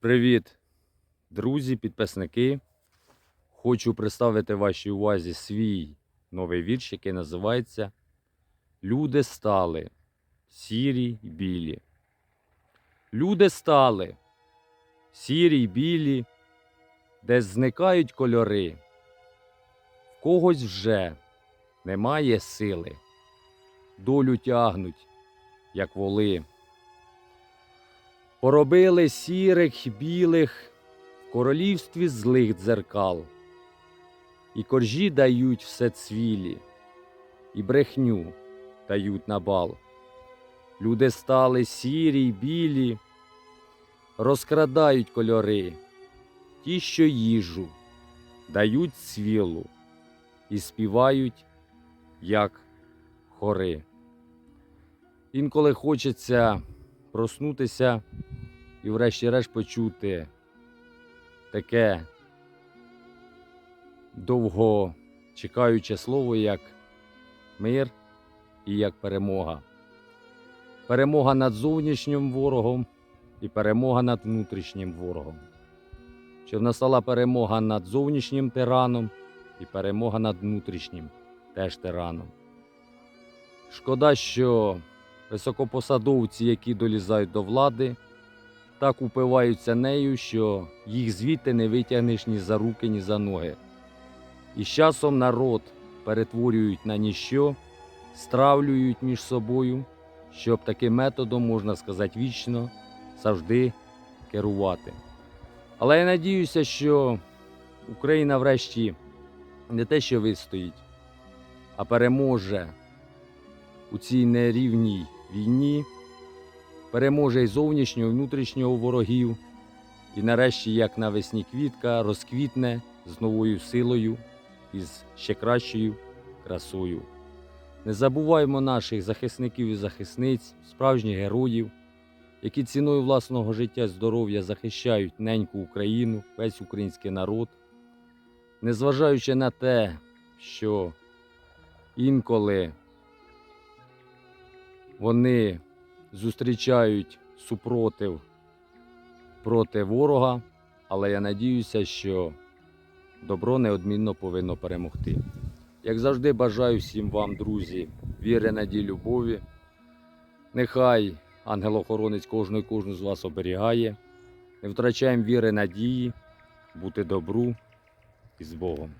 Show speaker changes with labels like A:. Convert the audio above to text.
A: Привіт, друзі, підписники. Хочу представити вашій увазі свій новий вірш, який називається Люди стали сірі й білі. Люди стали сірі й білі, де зникають кольори. В когось вже немає сили, долю тягнуть, як воли. Поробили сірих білих в королівстві злих дзеркал, і коржі дають все цвілі, і брехню дають на бал. Люди стали сірі й білі, розкрадають кольори, ті, що їжу, дають цвілу і співають, як хори. Інколи хочеться проснутися і врешті-решт почути таке довго чекаюче слово, як мир і як перемога. Перемога над зовнішнім ворогом і перемога над внутрішнім ворогом. Щоб настала перемога над зовнішнім тираном і перемога над внутрішнім теж тираном. Шкода, що високопосадовці, які долізають до влади, так упиваються нею, що їх звідти не витягнеш ні за руки, ні за ноги. І з часом народ перетворюють на ніщо, стравлюють між собою, щоб таким методом, можна сказати, вічно завжди керувати. Але я надіюся, що Україна врешті не те, що вистоїть, а переможе у цій нерівній війні, переможе і зовнішнього, і внутрішнього ворогів, і нарешті, як навесні квітка, розквітне з новою силою і з ще кращою красою. Не забуваймо наших захисників і захисниць, справжніх героїв, які ціною власного життя і здоров'я захищають неньку Україну, весь український народ, незважаючи на те, що інколи вони зустрічають супротив проти ворога, але я надіюся, що добро неодмінно повинно перемогти. Як завжди, бажаю всім вам, друзі, віри, надії, любові. Нехай ангел-охоронець кожного і кожну з вас оберігає. Не втрачаємо віри, надії, бути добру і з Богом.